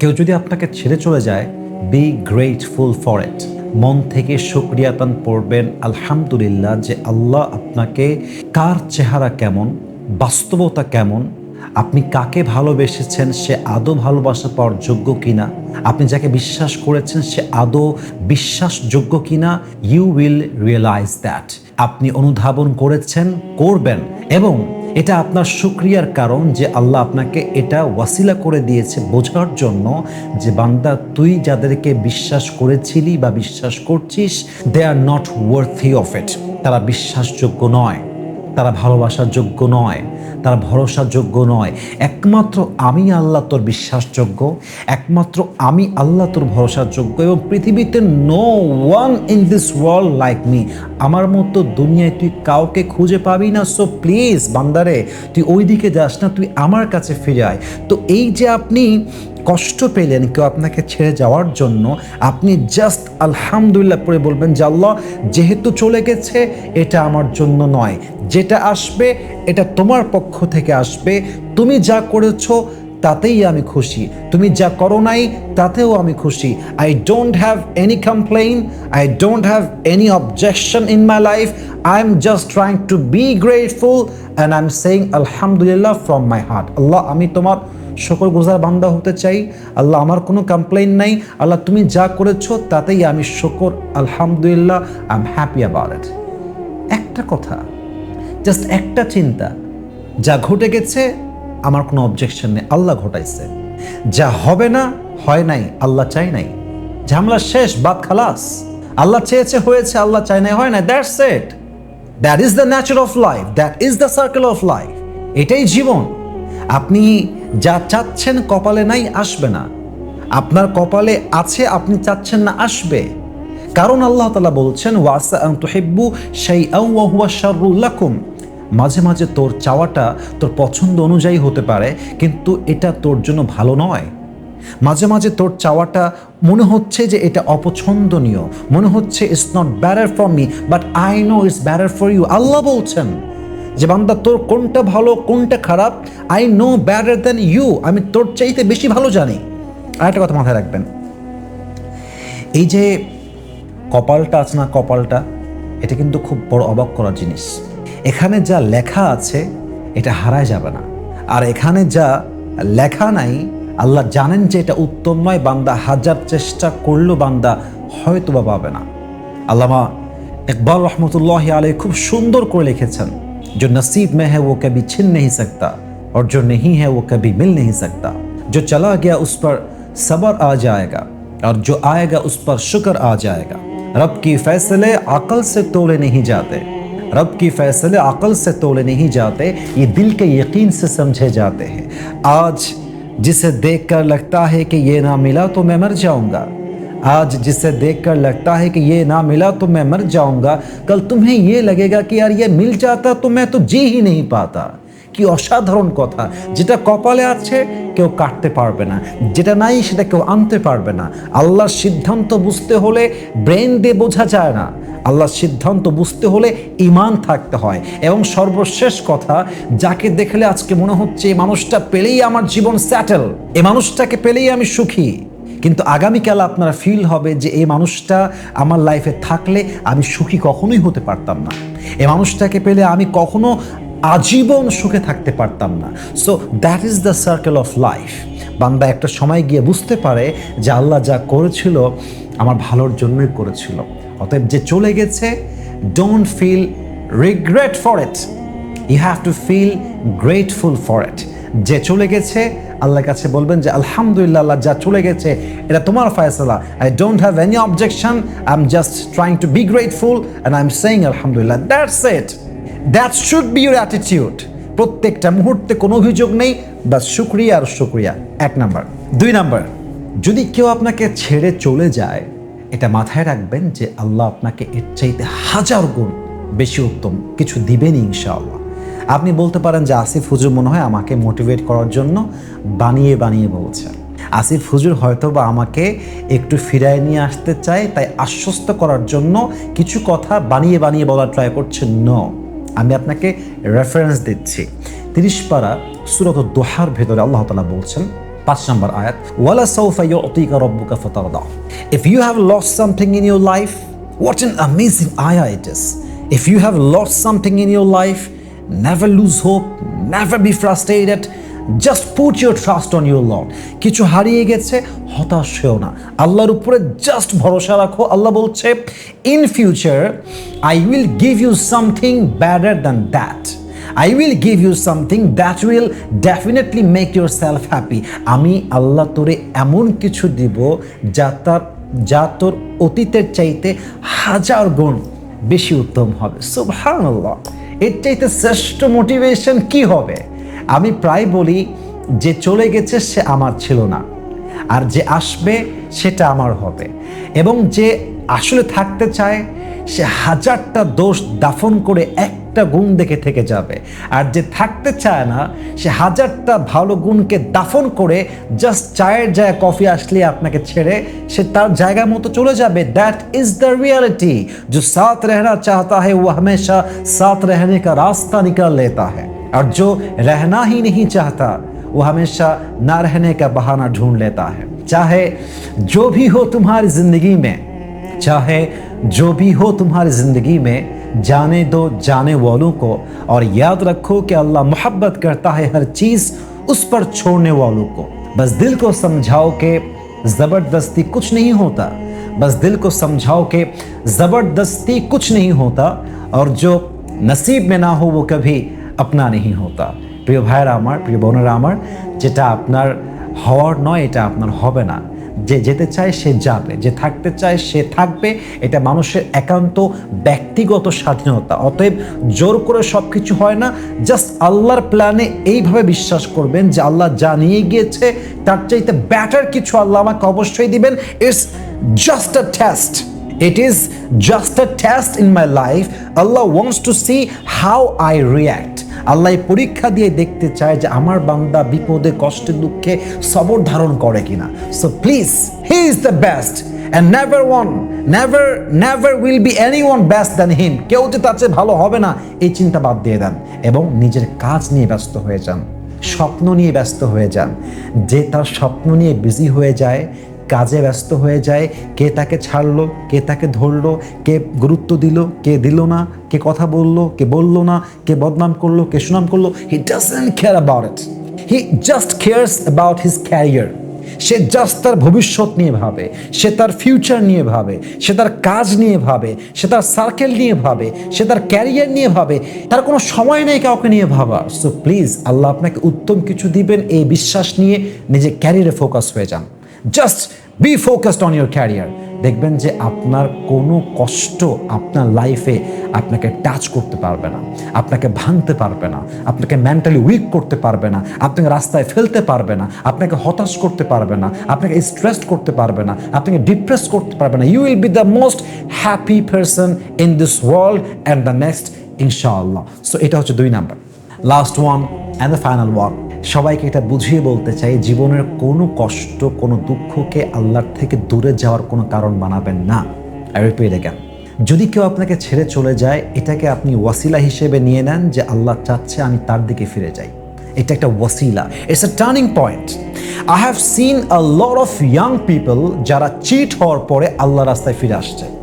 কেউ যদি আপনাকে ছেড়ে চলে যায় বি গ্রেটফুল ফর ইট মন থেকে শুক্রিয়াতান পড়বেন আলহামদুলিল্লাহ যে আল্লাহ আপনাকে কার চেহারা কেমন, বাস্তবতা কেমন, আপনি কাকে ভালোবেসেছেন, সে আদৌ ভালোবাসা পাওয়ার যোগ্য কিনা, আপনি যাকে বিশ্বাস করেছেন, সে আদৌ বিশ্বাসযোগ্য কিনা ইউ উইল রিয়েলাইজ দ্যাট আপনি অনুধাবন করেছেন, করবেন এবং এটা আপনার সুক্রিয়ার কারণ যে আল্লাহ আপনাকে এটা ওয়াসিলা করে দিয়েছে বোঝার জন্য যে বান্দা, তুই যাদেরকে বিশ্বাস করেছিলি বা বিশ্বাস করছিস they are not worthy of it তারা বিশ্বাসযোগ্য নয়। তারা ভালোবাসার যোগ্য নয়, তারা ভরসার যোগ্য নয়। একমাত্র আমি আল্লাহ তোর বিশ্বাসযোগ্য, একমাত্র আমি আল্লাহ তোর ভরসার যোগ্য এবং পৃথিবীতে no one in this world like me আমার মতো দুনিয়ায় তুই কাউকে খুঁজে পাবি না সো প্লিজ বান্দারে, তুই ওই দিকে যাস না, তুই আমার কাছে ফিরে আয়। তো এই যে আপনি কষ্ট পেলেন কেউ আপনাকে ছেড়ে যাওয়ার জন্য, আপনি জাস্ট আলহামদুলিল্লাহ পরে বলবেন যে, আল্লাহ, যেহেতু চলে গেছে, এটা আমার জন্য নয়। যেটা আসবে, এটা তোমার পক্ষ থেকে আসবে। তুমি যা করেছ, তাতেই আমি খুশি। তুমি যা করো নাই, তাতেও আমি খুশি। I don't have any complain I don't have any objection in my life I am just trying to be grateful and I am saying আলহামদুলিল্লাহ ফ্রম মাই হার্ট আল্লাহ, আমি তোমার সকল গোজার বান্দা হতে চাই। আল্লাহ আমার কোনো কমপ্লেন নাই। আল্লাহ তুমি যা করেছ তাতেই আমি শকর। আলহামদুলিল্লাহ আই এম হ্যাপি অ্যাবাউট একটা কথা জাস্ট একটা চিন্তা, যা ঘটে গেছে, আমার কোনো অবজেকশন নেই। আল্লাহ ঘটাইছে। যা হবে না, হয় নাই, আল্লাহ চাই নাই। ঝামলা শেষ, বাদ খালাস। আল্লাহ চেয়েছে, হয়েছে, আল্লাহ চাই নাই, হয় না that's it that is the nature of life that is the circle of life এটাই জীবন। আপনি যা চাচ্ছেন কপালে নাই আসবে না। আপনার কপালে আছে, আপনি চাচ্ছেন না আসবে। কারণ আল্লাহ তালা বলছেন ওয়াসা হুয়া লাকুম। মাঝে মাঝে তোর চাওয়াটা তোর পছন্দ অনুযায়ী হতে পারে, কিন্তু এটা তোর জন্য ভালো নয়। মাঝে মাঝে তোর চাওয়াটা মনে হচ্ছে যে এটা অপছন্দনীয়, মনে হচ্ছে it's not better for me but I know it's better for you আল্লাহ বলছেন যে বান্দা, তোর কোনটা ভালো, কোনটা খারাপ? I know better than you আমি তোর চাইতে বেশি ভালো জানি। আর একটা কথা মাথায় রাখবেন। এই যে কপালটা আছে না কপালটা, এটা কিন্তু খুব বড় অবাক করার জিনিস। এখানে যা লেখা আছে, এটা হারায় যাবে না। আর এখানে যা লেখা নাই, আল্লাহ জানেন যে এটা উত্তম নয়, বান্দা হাজার চেষ্টা করলেও বান্দা হয়তো বা পাবে না। আল্লামা ইকবাল রহমতুল্লাহ আলী খুব সুন্দর করে লিখেছেন। जो नसीब में है वो कभी छिन नहीं सकता और जो नहीं है वो कभी मिल नहीं सकता। जो चला गया उस पर सबर आ जाएगा और जो आएगा उस पर शुक्र आ जाएगा। रब की फैसले अकल से तोड़े नहीं जाते। रब की फैसले अकल से तोड़े नहीं जाते, ये दिल के यकीन से समझे जाते हैं। आज जिसे देखकर लगता है कि ये ना मिला तो मैं मर जाऊँगा। आज जिसे देखकर लगता है कि ये ना मिला तो मैं मर जाऊंगा कल तुम्हें ये लगेगा कि यार ये मिल जाता तो मैं तो जी ही नहीं पाता কি অসাধারণ কথা যেটা কপালে আছে কেউ কাটতে পারবে না যেটা নাই সেটা কেউ আনতে পারবে না আল্লাহর সিদ্ধান্ত বুঝতে হলে ব্রেন দিয়ে বোঝা যায় না আল্লাহর সিদ্ধান্ত বুঝতে হলে ইমান থাকতে হয় এবং সর্বশেষ কথা যাকে দেখলে আজকে মনে হচ্ছে এই মানুষটা পেলেই আমার জীবন স্যাটেল এই মানুষটাকে পেলেই আমি সুখী কিন্তু আগামীকাল আপনারা ফিল হবে যে এই মানুষটা আমার লাইফে থাকলে আমি সুখী কখনোই হতে পারতাম না। এই মানুষটাকে পেলে আমি কখনো আজীবন সুখে থাকতে পারতাম না। So that is the circle of life বান্দা একটা সময় গিয়ে বুঝতে পারে যে আল্লাহ যা করেছিল আমার ভালোর জন্যই করেছিল। অতএব যে চলে গেছে don't feel regret for it you have to feel grateful for it যে চলে গেছে আল্লাহর কাছে বলবেন যে, আলহামদুলিল্লাহ, আল্লাহ যা চলে গেছে, এটা তোমার ফয়সলা। I don't have any objection I am just trying to be grateful and I am saying আলহামদুলিল্লাহ. That's it that should be your attitude প্রত্যেকটা মুহূর্তে কোনো অভিযোগ নেই বা শুক্রিয়া আর শুক্রিয়া। এক নাম্বার। দুই নাম্বার, যদি কেউ আপনাকে ছেড়ে চলে যায়, এটা মাথায় রাখবেন যে, আল্লাহ আপনাকে এর চাইতে হাজার গুণ বেশি উত্তম কিছু দিবেনই ইনশাআল্লাহ। আপনি বলতে পারেন যে আসিফ হুজুর মনে হয় আমাকে মোটিভেট করার জন্য বানিয়ে বানিয়ে বলছে। আসিফ হুজুর হয়তো বা আমাকে একটু ফিরায় নিয়ে আসতে চায়, তাই আশ্বস্ত করার জন্য কিছু কথা বানিয়ে বানিয়ে বলার ট্রাই করছে। ন আমি আপনাকে রেফারেন্স দিচ্ছি। তিরিশ পারা সুরত দোহার ভেতরে আল্লাহ তালা বলছেন, পাঁচ নম্বর আয়াত, ওয়ালা সৌফা ইউতিকা রাব্বুকা ফাতারদা। If you have lost something in your life what an amazing আয়া it is if you have lost something in your life never lose hope never be frustrated just put your trust on your lord কিছু হারিয়ে গেছে, হতাশ হয়েও না। আল্লাহর উপরে just ভরসা রাখো। আল্লাহ বলছে in future I will give you something better than that I will give you something that will definitely make your self happy আমি আল্লাহ তোরে এমন কিছু দিব যা তার, যা তোর অতীতের চাইতে হাজার গুণ বেশি উত্তম হবে। সুবহানাল্লাহ। এর চাইতে শ্রেষ্ঠ মোটিভেশন কি হবে? আমি প্রায় বলি, যে চলে গেছে সে আমার ছিল না, আর যে আসবে সেটা আমার হবে। এবং যে আসলে থাকতে চায়, সে হাজারটা দোষ দাফন করে একটা গুণ দেখে থেকে যাবে আর যে থাকতে চায় না সে হাজারটা ভালো গুণকে দাফন করে জাস্ট চায়ের জায়গায় কফি আসলে আপনাকে ছেড়ে সে তার জায়গা মতো চলে যাবে দ্যাট ইজ দ্য रियलिटी जो साथ रहना चाहता है वो हमेशा साथ रहने का रास्ता निकाल लेता है और जो रहना ही नहीं चाहता वो हमेशा ना रहने का बहाना ढूंढ लेता है चाहे जो भी हो तुम्हारी जिंदगी में चाहे जो भी हो तुम्हारी जिंदगी में जाने दो जाने वालों को और याद रखो कि अल्लाह मोहब्बत करता है हर चीज उस पर छोड़ने वालों को बस दिल को समझाओ कि जबरदस्ती कुछ नहीं होता बस दिल को समझाओ कि जबरदस्ती कुछ नहीं होता और जो नसीब में ना हो वो कभी अपना नहीं होता প্রিয় ভাইয়েরা আমার প্রিয় বোনেরা আমার যেটা আপনার হওয়ার নয় এটা আপনার হবে না যে যেতে চায় সে যাবে, যে থাকতে চায় সে থাকবে এটা মানুষের একান্ত ব্যক্তিগত স্বাধীনতা অতএব জোর করে সব কিছু হয় না জাস্ট আল্লাহর প্ল্যানে এইভাবে বিশ্বাস করবেন যে আল্লাহ যা নিয়ে গিয়েছে, তার চাইতে ব্যাটার কিছু আল্লাহ আমাকে অবশ্যই দিবেন it's just a test It is just a test in my life. Allah wants to see how I react. আল্লাহ পরীক্ষা দিয়ে দেখতে চায় যে আমার বান্দা বিপদে, কষ্টে, দুঃখে সবর ধারণ করে কিনা। So please he is the best and never one never never will be any one best than him কেউ যে তার চেয়ে ভালো হবে না, এই চিন্তা বাদ দিয়ে দেন এবং নিজের কাজ নিয়ে ব্যস্ত হয়ে যান, স্বপ্ন নিয়ে ব্যস্ত হয়ে যান। যে তার স্বপ্ন নিয়ে বিজি হয়ে যায় কাজে ব্যস্ত হয়ে যায়। কে তাকে ছাড়লো, কে তাকে ধরলো, কে গুরুত্ব দিল, কে দিল না, কে কথা বলল, কে বলল না, কে বদনাম করল, কে সুনাম করল he doesn't care about it he just cares about his career সে জাস্ট তার ভবিষ্যৎ নিয়ে ভাবে, সে তার ফিউচার নিয়ে ভাবে, সে তার কাজ নিয়ে ভাবে, সে তার সার্কেল নিয়ে ভাবে, সে তার ক্যারিয়ার নিয়ে ভাবে, তার কোনো সময় নেই কাউকে নিয়ে ভাবা সো প্লিজ আল্লাহ আপনাকে উত্তম কিছু দিবেন, এই বিশ্বাস নিয়ে নিজে ক্যারিয়ারে ফোকাস হয়ে যান। Just be focused on your career দেখবেন যে আপনার কোনো কষ্ট আপনার লাইফে আপনাকে টাচ করতে পারবে না, আপনাকে ভাঙতে পারবে না, আপনাকে মেন্টালি উইক করতে পারবে না, আপনাকে রাস্তায় ফেলতে পারবে না, আপনাকে হতাশ করতে পারবে না, আপনাকে স্ট্রেস করতে পারবে না, আপনাকে ডিপ্রেস করতে পারবে না। You will be the most happy person in this world and the next ইনশাআল্লাহ সো এটা হচ্ছে দুই number last one and the final one সবাইকে এটা বুঝিয়ে বলতে চাই, জীবনের কোনো কষ্ট, কোনো দুঃখকে আল্লাহর থেকে দূরে যাওয়ার কোনো কারণ বানাবেন না। আই যদি কেউ আপনাকে ছেড়ে চলে যায়, এটাকে আপনি ওয়াসিলা হিসেবে নিয়ে নেন যে আল্লাহ চাচ্ছে আমি তার দিকে ফিরে যাই। এটা একটা ওয়াসিলা। It's a turning point I have seen a lot of young people যারা চিট হওয়ার পরে আল্লাহ রাস্তায় ফিরে আসছে।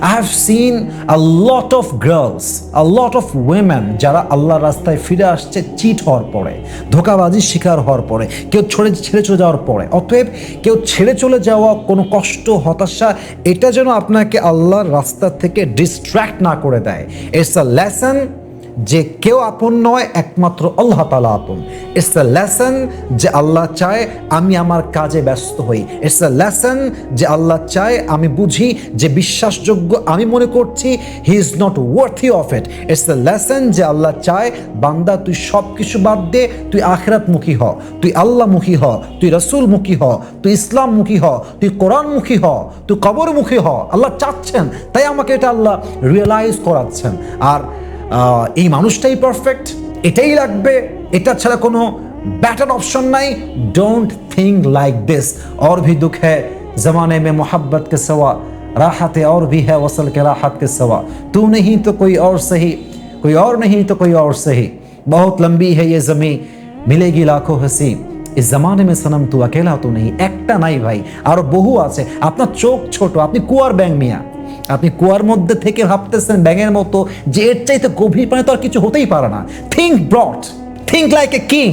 I have seen a lot of girls, a lot of women যারা আল্লাহর রাস্তায় ফিরে আসছে চিট হওয়ার পরে ধোকাবাজির শিকার হওয়ার পরে কেউ ছেড়ে ছেড়ে চলে যাওয়ার পরে। অতএব কেউ ছেড়ে চলে যাওয়া কোনো কষ্ট হতাশা এটা যেন আপনাকে আল্লাহর রাস্তা থেকে ডিস্ট্র্যাক্ট না করে দেয়। ইটস আ লেসন যে কেউ আপন নয়, একমাত্র আল্লাহ তালা আপন। ইটস দ্য লেসন যে আল্লাহ চায় আমি আমার কাজে ব্যস্ত হই। ইটস দ্য লেসন যে আল্লাহ চায় আমি বুঝি যে বিশ্বাসযোগ্য আমি মনে করছি he is not worthy of it it's the lesson যে আল্লাহ চায়, বান্দা, তুই সব কিছু বাদ দে, তুই আখরাতমুখী হ। তুই আল্লাহমুখী হ, তুই রসুলমুখী হ, তুই ইসলামমুখী হ, তুই কোরআনমুখী হ, তুই কবরমুখী হ। আল্লাহ চাচ্ছেন, তাই আমাকে এটা আল্লাহ রিয়েলাইজ করাচ্ছেন। আর এই মানুষটাই পারফেক্ট এটাই লাগবে এটা ছাড়া কোনো बैटर ऑप्शन नहीं डोंट थिंक लाइक दिस और भी दुख है जमाने में मोहब्बत के सवा राहत और भी है वसल के राहत के सवा तू नहीं तो कोई और सही कोई और नहीं तो कोई और सही बहुत लंबी है ये ज़मीं मिलेगी लाखों हंसी এই জামানে মে সানাম তু আকেলা তো নেই একটা নাই ভাই আরো বহু আছে আপনার চোখ ছোট আপনি কুয়ার ব্যাং মিয়া আপনি কুয়ার মধ্যে থেকে ভাবতেছেন ব্যাঙের মতো যে এর চাইতে গভীর পানি তো আর কিছু হতেই পারে না। Think broad think like a king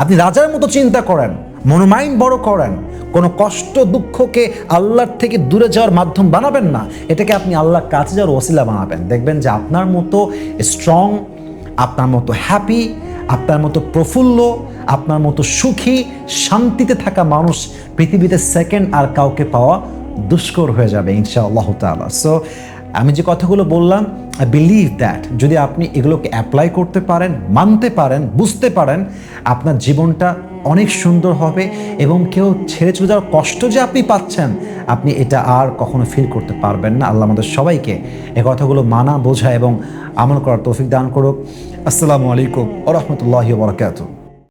আপনি রাজার মতো চিন্তা করেন, মনোমাইন্ড বড় করেন। কোনো কষ্ট, দুঃখকে আল্লাহর থেকে দূরে যাওয়ার মাধ্যম বানাবেন না। এটাকে আপনি আল্লাহর কাছে যাওয়ার ওসিলা বানাবেন। দেখবেন যে আপনার মতো স্ট্রং আপনার মতো হ্যাপি আপনার মতো প্রফুল্ল, আপনার মতো সুখী, শান্তিতে থাকা মানুষ পৃথিবীতে সেকেন্ড আর কাউকে পাওয়া দুষ্কর হয়ে যাবে ইনশা আল্লাহ তালা সো আমি যে কথাগুলো বললাম আই বিলিভ দ্যাট যদি আপনি এগুলোকে অ্যাপ্লাই করতে পারেন, মানতে পারেন, বুঝতে পারেন, আপনার জীবনটা অনেক সুন্দর হবে এবং কেউ ছেড়ে চলে যাওয়ার কষ্ট যে আপনি পাচ্ছেন, আপনি এটা আর কখনো ফিল করতে পারবেন না। আল্লাহ আমাদের সবাইকে এ কথাগুলো মানা বোঝা এবং আমল করার তৌফিক দান করুক। আসসালামু আলাইকুম ও রহমতুল্লাহি